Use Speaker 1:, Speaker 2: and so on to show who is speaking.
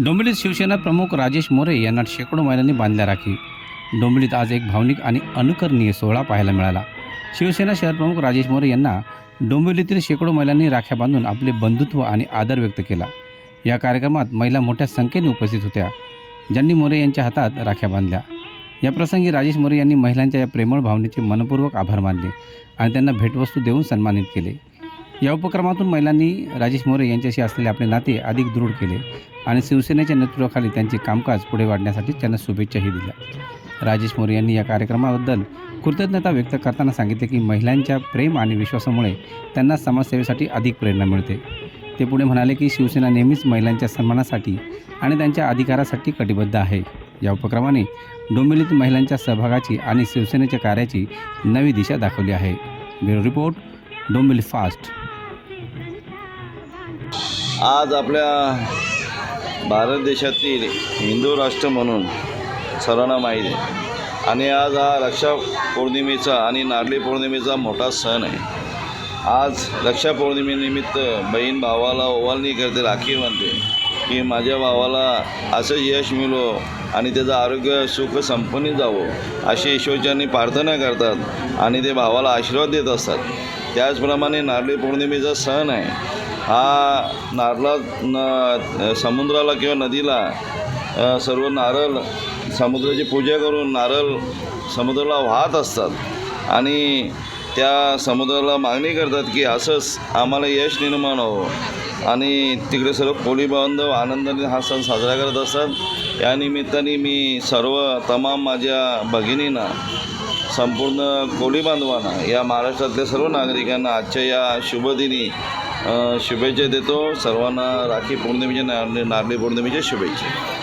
Speaker 1: डोंबिवलीत शिवसेना प्रमुख राजेश मोरे यांना शेकडो महिलांनी बांधल्या राखी. डोंबिवलीत आज एक भावनिक आणि अनुकरणीय सोहळा पाहायला मिळाला. शिवसेना शहरप्रमुख राजेश मोरे यांना डोंबिवलीतील शेकडो महिलांनी राख्या बांधून आपले बंधुत्व आणि आदर व्यक्त केला. या कार्यक्रमात महिला मोठ्या संख्येने उपस्थित होत्या. ज्यांनी मोरे यांच्या हातात राख्या बांधल्या. या प्रसंगी राजेश मोरे यांनी महिलांच्या या प्रेमळ भावनेचे मनपूर्वक आभार मानले आणि त्यांना भेटवस्तू देऊन सन्मानित केले. या उपक्रमातून महिलांनी राजेश मोरे यांच्याशी असलेले आपले नाते अधिक दृढ केले आणि शिवसेनेच्या नेतृत्वाखाली त्यांचे कामकाज पुढे वाढण्यासाठी त्यांना शुभेच्छाही दिल्या. राजेश मोरे यांनी या कार्यक्रमाबद्दल कृतज्ञता व्यक्त करताना सांगितले की महिलांच्या प्रेम आणि विश्वासामुळे त्यांना समाजसेवेसाठी अधिक प्रेरणा मिळते. ते पुढे म्हणाले की शिवसेना नेहमीच महिलांच्या सन्मानासाठी आणि त्यांच्या अधिकारासाठी कटिबद्ध आहे. या उपक्रमाने डोंबिवलीत महिलांच्या सहभागाची आणि शिवसेनेच्या कार्याची नवी दिशा दाखवली आहे. Bureau report Dombivli fast.
Speaker 2: आज आपल्या भारत देशातील हिंदू राष्ट्र म्हणून सर्वांना माहीत आहे. आणि आज हा रक्षा पौर्णिमेचा आणि नारळी पौर्णिमेचा मोठा सण आहे. आज रक्षा पौर्णिमेनिमित्त बहीण भावाला ओवाळणी करते राखी बांधते की माझ्या भावाला असं यश मिळो आणि त्याचं आरोग्य सुख संपन्न जावं अशी ईश्वरच्यांनी प्रार्थना करतात आणि ते भावाला आशीर्वाद देत असतात. त्याचप्रमाणे नारळी पौर्णिमेचा सण आहे. हा नारळा न समुद्राला किंवा नदीला सर्व नारळ समुद्राची पूजा करून नारळ समुद्राला वाहत असतात. आणि त्या समुद्राला मागणी करतात की असंच आम्हाला यश निर्माण व्हावं आणि तिकडे सर्व कोळी बांधव आनंदाने हा सण साजरा करत असतात. या निमित्ताने मी सर्व तमाम माझ्या भगिनींना संपूर्ण कोळी बांधवांना या महाराष्ट्रातल्या सर्व नागरिकांना आजच्या या शुभदिनी शुभेच्छा देतो. सर्वांना राखी पौर्णिमेच्या नारळी नारळी पौर्णिमेच्या शुभेच्छा.